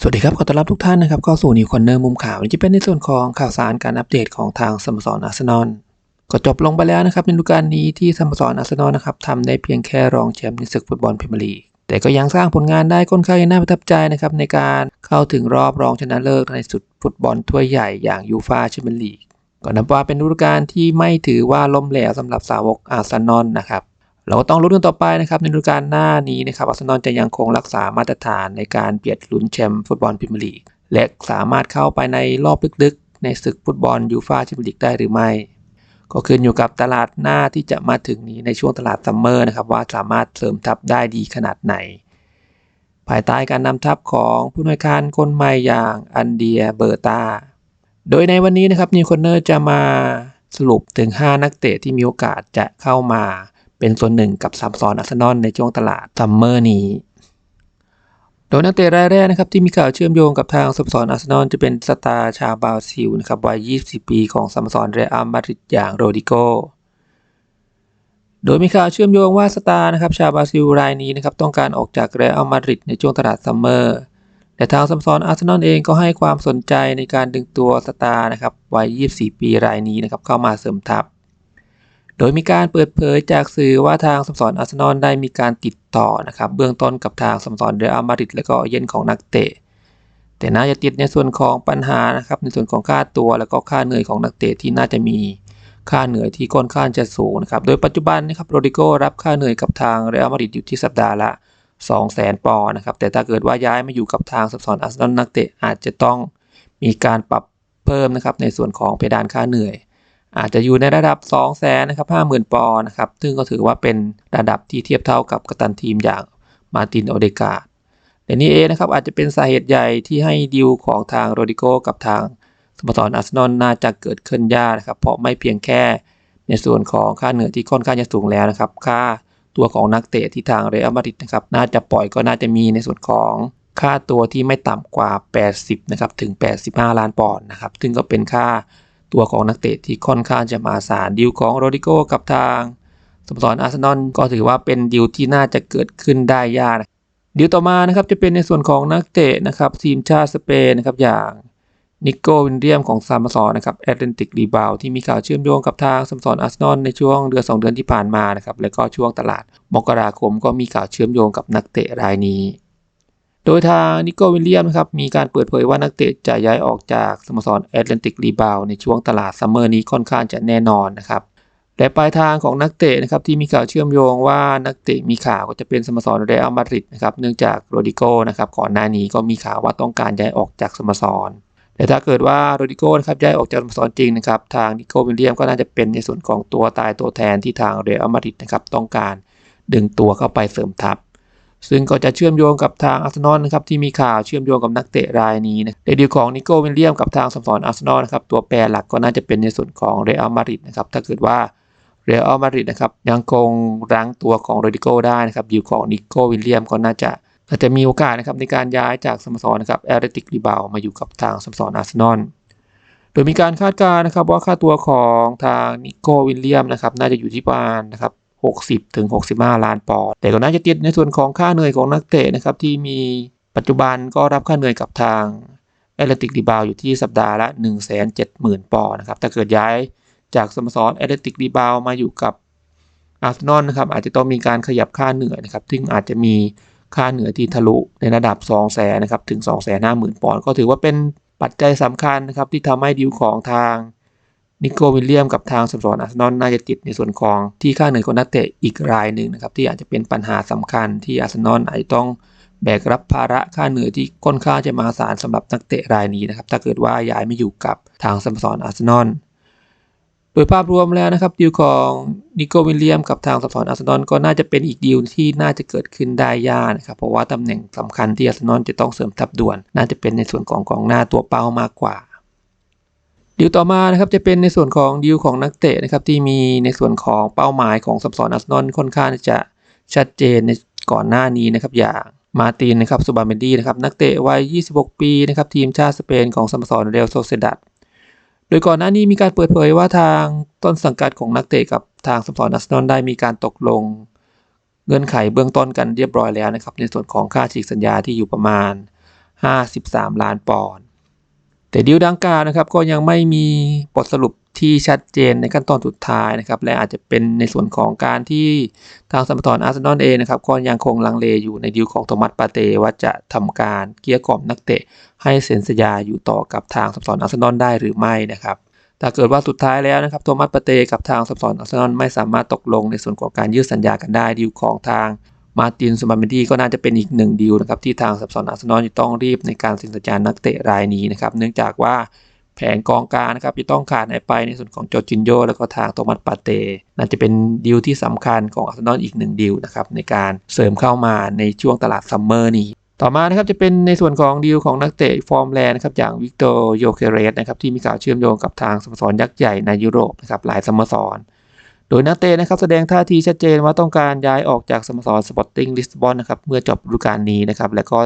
สวัสดีครับ ขอต้อนรับทุกท่านนะครับเข้าสู่นิวคอนเนอร์มุมข่าวนี่จะเป็นในส่วนของข่าวสารการอัปเดตของทางสโมสรอาร์เซนอลก็จบลงไปแล้วนะครับในฤดูกาลนี้ที่สโมสรอาร์เซนอลนะครับทำได้เพียงแค่รองแชมป์ในศึกฟุตบอลพรีเมียร์ลีกแต่ก็ยังสร้างผลงานได้ค่อนข้างน่าประทับใจนะครับในการเข้าถึงรอบรองชนะเลิศในสุดฟุตบอลถ้วยใหญ่อย่างยูฟาแชมเปี้ยนลีกก็นับว่าเป็นฤดูกาลที่ไม่ถือว่าล้มเหลวสำหรับสาวกอาร์เซนอลนะครับ เราก็ต้องลุ้นกันต่อไปนะครับในฤดูกาลหน้านี้นะครับอาร์เซนอลจะยังคงรักษามาตรฐานในการเบียดลุ้นแชมป์ฟุตบอลพรีเมียร์ลีกและสามารถเข้าไปในรอบลึกๆ ในศึกฟุตบอลยูฟ่าแชมเปี้ยนลีกได้หรือไม่ ก็ขึ้นอยู่กับตลาดหน้าที่จะมาถึงนี้ในช่วงตลาดซัมเมอร์นะครับว่าสามารถเสริมทัพได้ดีขนาดไหน ภายใต้การนำทัพของผู้นวยการคนใหม่อย่างอันเดียเบอร์ตาโดยในวันนี้นะครับนิวคอนเนอร์จะมาสรุปถึง 5 นักเตะที่มีโอกาสจะเข้ามา เป็นส่วนหนึ่งกับซัมซอนอาร์เซนอลในช่วงตลาดซัมเมอร์นี้ โดยนักเตะรายแรกนะครับที่มีข่าวเชื่อมโยงกับทางสโมสรอาร์เซนอลจะเป็นสตาร์ชาวบราซิลนะครับวัย20ปีของสโมสรเรอัลมาดริดอย่างโรดิโกโดยมีข่าวเชื่อมโยงว่าสตาร์นะครับชาวบราซิลรายนี้นะครับต้องการออกจากเรอัลมาดริดในช่วงตลาดซัมเมอร์แต่ทางสโมสรอาร์เซนอลเองก็ให้ความสนใจในการดึงตัวสตาร์นะครับวัย 24 ปีรายนี้นะครับเข้ามาเสริมทัพ โดยมีการเปิดเผยจากสื่อว่าทางสโมสรอาร์เซนอลได้มีการติดต่อนะครับเบื้องต้นกับทางสโมสรเรอัลมาดริดและก็เย็นของนักเตะ แต่น่าจะติดในส่วนของปัญหานะครับในส่วนของค่าตัวแล้วก็ค่าเหนื่อยของนักเตะที่น่าจะมีค่าเหนื่อยที่ค่อนข้างจะสูงนะครับโดยปัจจุบันนะครับโรดิโกรับค่าเหนื่อยกับทางเรอัลมาดริดอยู่ที่สัปดาห์ละ200,000 ปอนด์นะครับแต่ถ้าเกิดว่าย้ายมาอยู่กับทางสโมสรอาร์เซนอลนักเตะอาจจะต้องมีการปรับเพิ่มนะครับในส่วนของเพดานค่าเหนื่อย อาจจะอยู่ในระดับ 2 0 0 0 0 0นะครับ50,000ปอนด์นะครับ ซึ่งก็ถือว่าเป็นระดับที่เทียบเท่ากับกัปตันทีมอย่างมาตินโอเดกาแต่นี่เองนะครับอาจจะเป็นสาเหตุใหญ่ที่ให้ดีลของทางโรดิโกกับทางสโมสรอาร์เซนอลน่าจะเกิดขึ้นยากนะครับ เพราะไม่เพียงแค่ในส่วนของค่าเหนื่อยที่ค่อนข้างจะสูงแล้วนะครับ ค่าตัวของนักเตะที่ทางเรอัลมาดริดนะครับ น่าจะปล่อยก็น่าจะมีในส่วนของค่าตัวที่ไม่ต่ำกว่า 80 นะครับ ถึง 85 ล้านปอนด์นะครับ ซึ่งก็เป็นค่า ตัวของนักเตะที่ค่อนข้างจะมาสารดีลของโรดิโกกับทางสโมสรอาร์เซนอลก็ถือว่าเป็นดีลที่น่าจะเกิดขึ้นได้ยากดีลต่อมานะครับจะเป็นในส่วนของนักเตะนะครับทีมชาติสเปนนะครับอย่างนิโก้วินเดียมของซามซอนนะครับแอตแลนติกรีบาวที่มีข่าวเชื่อมโยงกับทางสโมสรอาร์เซนอลในช่วงเดือน2 เดือนที่ผ่านมานะครับและก็ช่วงตลาดมกราคมก็มีข่าวเชื่อมโยงกับนักเตะรายนี้ โดยทางนิโก้วินเลียมนะครับมีการเปิดเผยว่านักเตะจะย้ายออกจากสโมสรแอตแลนติกรีบาวในช่วงตลาดซัมเมอร์นี้ค่อนข้างจะแน่นอนนะครับและปลายทางของนักเตะนะครับที่มีข่าวเชื่อมโยงว่านักเตะมีข่าวก็จะเป็นสโมสรเรอัลมาดริดนะครับเนื่องจากโรดิโกนะครับก่อนหน้านี้ก็มีข่าวว่าต้องการย้ายออกจากสโมสรแต่ถ้าเกิดว่าโรดิโกนะครับย้ายออกจากสโมสรจริงนะครับทางนิโก้วิลเลียมก็น่าจะเป็นในส่วนของตัวตายตัวแทนที่ทางเรอัลมาดริดนะครับต้องการดึงตัวเข้าไปเสริมทัพ ซึ่งก็จะเชื่อมโยงกับทางอาร์เซนอลนะครับที่มีข่าวเชื่อมโยงกับนักเตะรายนี้นะในดีลของนิโก้วิลเลียมกับทางสโมสรอาร์เซนอลนะครับตัวแปรหลักก็น่าจะเป็นในส่วนของเรอัลมาดริดนะครับถ้าเกิดว่าเรอัลมาดริดนะครับยังคงรั้งตัวของโรดิโกได้นะครับดีลของนิโก้วิลเลียมก็น่าจะอาจจะมีโอกาสนะครับในการย้ายจากสโมสรนะครับแอตเลติกรีบาวมาอยู่กับทางสโมสรอาร์เซนอลโดยมีการคาดการณ์นะครับว่าค่าตัวของทางนิโก้วิลเลียมนะครับน่าจะอยู่ที่ประมาณนะครับ 60ถึง65 ล้านปอนด์แต่ก็น่าจะติดในส่วนของค่าเหนื่อยของนักเตะนะครับที่มีปัจจุบันก็รับค่าเหนื่อยกับทางแอตเลติกรีบาวอยู่ที่สัปดาห์ละ 170,000 ปอนด์นะครับ ถ้าเกิดย้ายจากสโมสรแอตเลติกรีบาวมาอยู่กับอาร์เซนอลนะครับอาจจะต้องมีการขยับค่าเหนื่อยนะครับ ซึ่งอาจจะมีค่าเหนื่อยที่ทะลุในระดับ 2 0 0แสนนะครับถึง 2 5 0 0 0 0 ปอนด์ก็ถือว่าเป็นปัจจัยสำคัญนะครับที่ทำให้ดีลของทาง นิโก้วิลเลียมกับทางสโมสรอาร์เซนอลน่าจะติดในส่วนของที่ค่าเหนื่อยของนักเตะอีกรายหนึ่งนะครับที่อาจจะเป็นปัญหาสำคัญที่อาร์เซนอลอาจจะต้องแบกรับภาระค่าเหนื่อยที่ค่อนข้างจะมหาศาลสำหรับนักเตะรายนี้นะครับถ้าเกิดว่าย้ายไม่อยู่กับทางสโมสรอาร์เซนอลโดยภาพรวมแล้วนะครับดีลของนิโก้วิลเลียมกับทางสโมสรอาร์เซนอลก็น่าจะเป็นอีกดีลที่น่าจะเกิดขึ้นได้ยากนะครับเพราะว่าตำแหน่งสำคัญที่อาร์เซนอลจะต้องเสริมทัพด่วน น่าจะเป็นในส่วนของกองหน้าตัวเป้ามากกว่า ดีลต่อมานะครับจะเป็นในส่วนของดีลของนักเตะนะครับที่มีในส่วนของเป้าหมายของสโมสรอาร์เซนอลค่อนข้างจะชัดเจนในก่อนหน้านี้นะครับอย่างมาตินนะครับซูบาเมนดี้นะครับนักเตะวัย 26 ปีนะครับทีมชาติสเปนของสโมสรเรอัลโซเซดัดโดยก่อนหน้านี้มีการเปิดเผยว่าทางต้นสังกัดของนักเตะกับทางสโมสรอาร์เซนอลได้มีการตกลง เงื่อนไขเบื้องต้นกันเรียบร้อยแล้วนะครับในส่วนของค่าฉีกสัญญาที่อยู่ประมาณ 53 ล้านปอนด์ แต่ดีลดังกล่าวนะครับก็ยังไม่มีบทสรุปที่ชัดเจนในขั้นตอนสุดท้ายนะครับ และอาจจะเป็นในส่วนของการที่ทางสโมสรอาร์เซนอลเองนะครับก็ยังคงลังเลอยู่ในดีลของโทมัสปาเตว่าจะทำการเกลี้ยกล่อมนักเตะ ให้เซ็นสัญญาอยู่ต่อกับทางสโมสรอาร์เซนอลได้หรือไม่นะครับถ้าเกิดว่าสุดท้ายแล้วนะครับโทมัสปาเตกับทางสโมสรอาร์เซนอลไม่สามารถตกลงในส่วนของการยืดสัญญากันได้ดีลของทาง มาตินสมาเมนดีก็น่าจะเป็นอีกหนึ่งดีลนะครับที่ทางสโมสรอาร์เซนอลจะต้องรีบในการเซ็นสัญญานักเตะรายนี้นะครับเนื่องจากว่าแผงกองกลางนะครับจะต้องขาดหายไปในส่วนของจอร์จินโยแล้วก็ทางโทมัสปาเตน่าจะเป็นดีลที่สำคัญของอาร์เซนอลอีกหนึ่งดีลนะครับในการเสริมเข้ามาในช่วงตลาดซัมเมอร์นี้ต่อมานะครับจะเป็นในส่วนของดีลของนักเตะฟอร์มแรงนะครับอย่างวิกตอร์โยเคเรสนะครับที่มีข่าวเชื่อมโยงกับทางสโมสรยักษ์ใหญ่ในยุโรปนะครับหลายสโมสร โดยนักเตะนะครับแสดงท่าทีชัดเจนว่าต้องการย้ายออกจากสโมสรสปอร์ติ้งลิสบอนนะครับเมื่อจบฤดูกาลนี้นะครับแล้วก็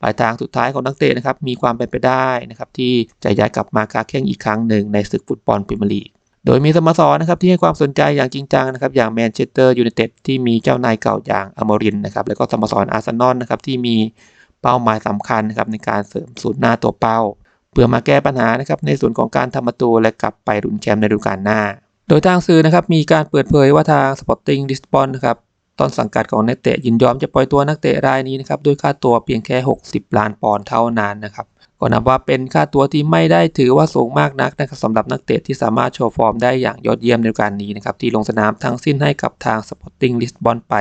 ปลายทางสุดท้ายของนักเตะนะครับมีความเป็นไปได้นะครับที่จะย้ายกลับมาค้าแข่งอีกครั้งหนึ่งในศึกฟุตบอลพรีเมียร์ลีกโดยมีสโมสรนะครับที่ให้ความสนใจอย่างจริงจังนะครับอย่างแมนเชสเตอร์ยูไนเต็ดที่มีเจ้านายเก่าอย่างอมรินนะครับแล้วก็สโมสรอาร์เซนอลนะครับที่มีเป้าหมายสำคัญนะครับในการเสริมศูนย์หน้าตัวเป้า เพื่อมาแก้ปัญหานะครับในส่วนของการทำประตูและกลับไปรุนแชมป์ในฤดูกาลหน้า โดยทางสื่อนะครับมีการเปิดเผยว่าทางสปอร์ติ้งลิสบอนนะครับต้นสังกัดของนักเตะยินยอมจะปล่อยตัวนักเตะรายนี้นะครับด้วยค่าตัวเพียงแค่ 60 ล้านปอนด์เท่านั้นนะครับก็นับว่าเป็นค่าตัวที่ไม่ได้ถือว่าสูงมากนักนะครับสำหรับนักเตะที่สามารถโชว์ฟอร์มได้อย่างยอดเยี่ยมในการนี้นะครับที่ลงสนามทั้งสิ้นให้กับทางสปอร์ติ้งลิสบอนไป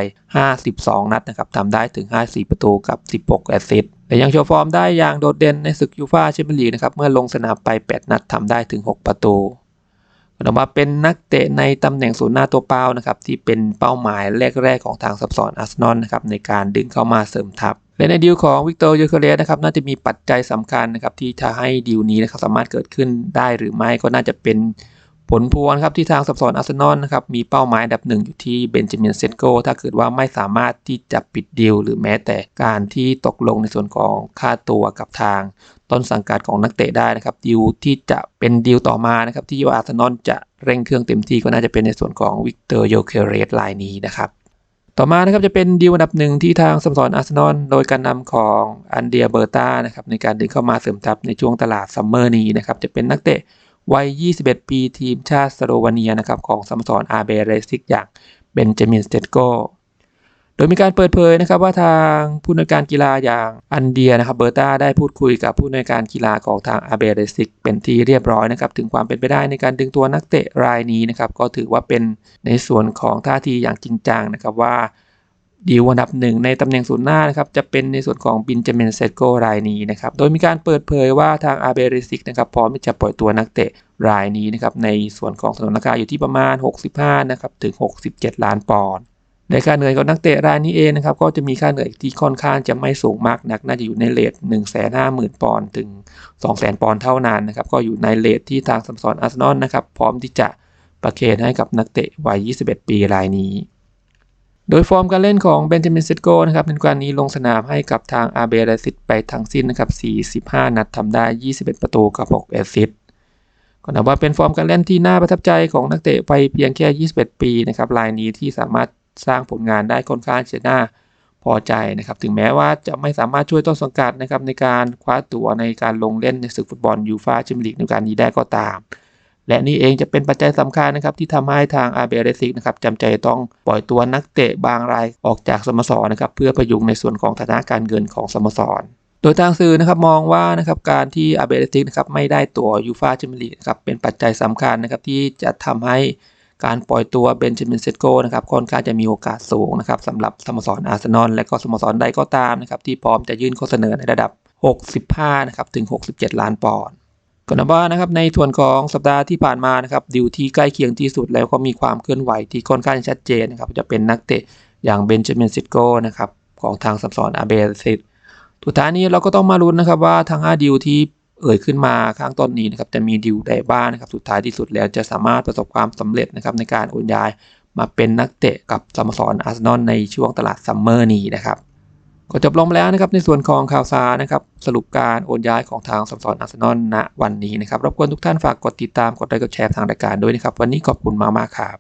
52 นัดนะครับทำได้ถึง 54 ประตูกับ 16 แอสซิสต์และยังโชว์ฟอร์มได้อย่างโดดเด่นในศึกยูฟ่าแชมเปี้ยนลีกนะครับเมื่อลงสนามไป 8 นัดทำได้ถึง 6 ประตู นับว่าเป็นนักเตะในตำแหน่งศูนย์หน้าตัวเป้านะครับที่เป็นเป้าหมายแรกๆของทางซับซ้อนอาร์เซนอลนะครับในการดึงเข้ามาเสริมทัพและในดีลของวิกเตอร์ยูเคเรสนะครับน่าจะมีปัจจัยสำคัญนะครับที่จะให้ดีลนี้นะครับสามารถเกิดขึ้นได้หรือไม่ก็น่าจะเป็นผลพวงครับที่ทางซับซ้อนอาร์เซนอลนะครับมีเป้าหมายอันดับหนึ่งอยู่ที่เบนจามินเซตโกถ้าเกิดว่าไม่สามารถที่จะปิดดีลหรือแม้แต่การที่ตกลงในส่วนของค่าตัวกับทาง ต้นสังกัดของนักเตะได้นะครับดีลที่จะเป็นดีลต่อมานะครับที่อาร์เซนอลจะเร่งเครื่องเต็มที่ก็น่าจะเป็นในส่วนของวิกเตอร์โยเคเรสรายนี้นะครับต่อมานะครับจะเป็นดีลอันดับหนึ่งที่ทางสโมสรอาร์เซนอลโดยการนำของอันเดียเบอร์ตานะครับในการดึงเข้ามาเสริมทัพในช่วงตลาดซัมเมอร์นี้นะครับจะเป็นนักเตะวัย 21 ปีทีมชาติสโลวาเนียนะครับของสโมสรอาร์เบเรซิกอย่างเบนจามินสเตโก โดยมีการเปิดเผยนะครับว่าทางผู้นวยการกีฬาอย่างอันเดียนะครับเบอร์ตาได้พูดคุยกับผู้นวยการกีฬาของทางอาเบเรซิกเป็นที่เรียบร้อยนะครับถึงความเป็นไปได้ในการดึงตัวนักเตะรายนี้นะครับก็ถือว่าเป็นในส่วนของท่าทีอย่างจริงจังนะครับว่าดีลอันดับหนึ่งในตำแหน่งศูนย์หน้านะครับจะเป็นในส่วนของบินจามินเซโกรายนี้นะครับโดยมีการเปิดเผยว่าทางอาเบเรซิกนะครับพร้อมที่จะปล่อยตัวนักเตะรายนี้นะครับในส่วนของสนนราคาอยู่ที่ประมาณ 65นะครับถึง 67 ล้านปอนด์ ในค่าเหนื่อยของนักเตะรายนี้เองนะครับก็จะมีค่าเหนื่อยที่ค่อนข้างจะไม่สูงมากนัก น่าจะอยู่ในเลท1 5 0 0 0 0 ปอนด์ถึง 200,000 ปอนด์เท่านั้นนะครับก็อยู่ในเลทที่ทางสโมสรอาร์เซนอลนะครับพร้อมที่จะประเคนให้กับนักเตะวัย 21 ปีรายนี้ โดยฟอร์มการเล่นของเบนจามินเซตโกนะครับในการนี้ลงสนามให้กับทางอาเบรซิตไปทั้งสิ้นนะครับ45 นัดทำได้ 21 ประตูกับ 6 แอสซิสต์ก็นับว่าเป็นฟอร์มการเล่นที่น่าประทับใจของนักเตะวัยเพียงแค่ 21 ปีนะครับรายนี้ที่สามารถ สร้างผลงานได้ค่อนข้างจะน่าพอใจนะครับ ถึงแม้ว่าจะไม่สามารถช่วยต้นสังกัดนะครับในการคว้าตั๋วในการลงเล่นในศึกฟุตบอลยูฟาแชมเปี้ยนลีกในการนี้ได้ก็ตาม และนี่เองจะเป็นปัจจัยสำคัญนะครับที่ทำให้ทางอาร์เบเรซิกนะครับจำใจต้องปล่อยตัวนักเตะบางรายออกจากสโมสรนะครับเพื่อพยุงในส่วนของฐานะการเงินของสโมสรโดยทางสื่อนะครับมองว่านะครับการที่อาร์เบเรซิกนะครับไม่ได้ตั๋วยูฟาแชมเปี้ยนลีกครับเป็นปัจจัยสำคัญนะครับที่จะทำให้ การปล่อยตัวเบนจามินเซโกนะครับค่อนข้างจะมีโอกาสสูงนะครับสำหรับสโมสรอาร์เซนอลและก็สโมสรใดก็ตามนะครับที่พร้อมจะยื่นข้อเสนอในระดับ 65นะครับถึง 67 ล้านปอนด์ก็นับว่านะครับในส่วนของสัปดาห์ที่ผ่านมานะครับดิวที่ใกล้เคียงที่สุดแล้วก็มีความเคลื่อนไหวที่ค่อนข้างชัดเจนนะครับจะเป็นนักเตะอย่างเบนจามินเซตโก้นะครับของทางสโมสรอาเบซิตสุดท้ายนี้เราก็ต้องมาลุ้นนะครับว่าทาง5ดิวที่ เอ่ยขึ้นมาข้างต้นนี้นะครับจะมีดิวใดบ้างนะครับสุดท้ายที่สุดแล้วจะสามารถประสบความสำเร็จนะครับในการโอนย้ายมาเป็นนักเตะกับสโมสรอาร์เซนอลในช่วงตลาดซัมเมอร์นี้นะครับก็จบลงแล้วนะครับในส่วนของข่าวสารนะครับสรุปการโอนย้ายของทางสโมสรอาร์เซนอลณวันนี้นะครับรบกวนทุกท่านฝากกดติดตามกดไลค์กดแชร์ทางรายการด้วยนะครับวันนี้ขอบคุณมากๆครับ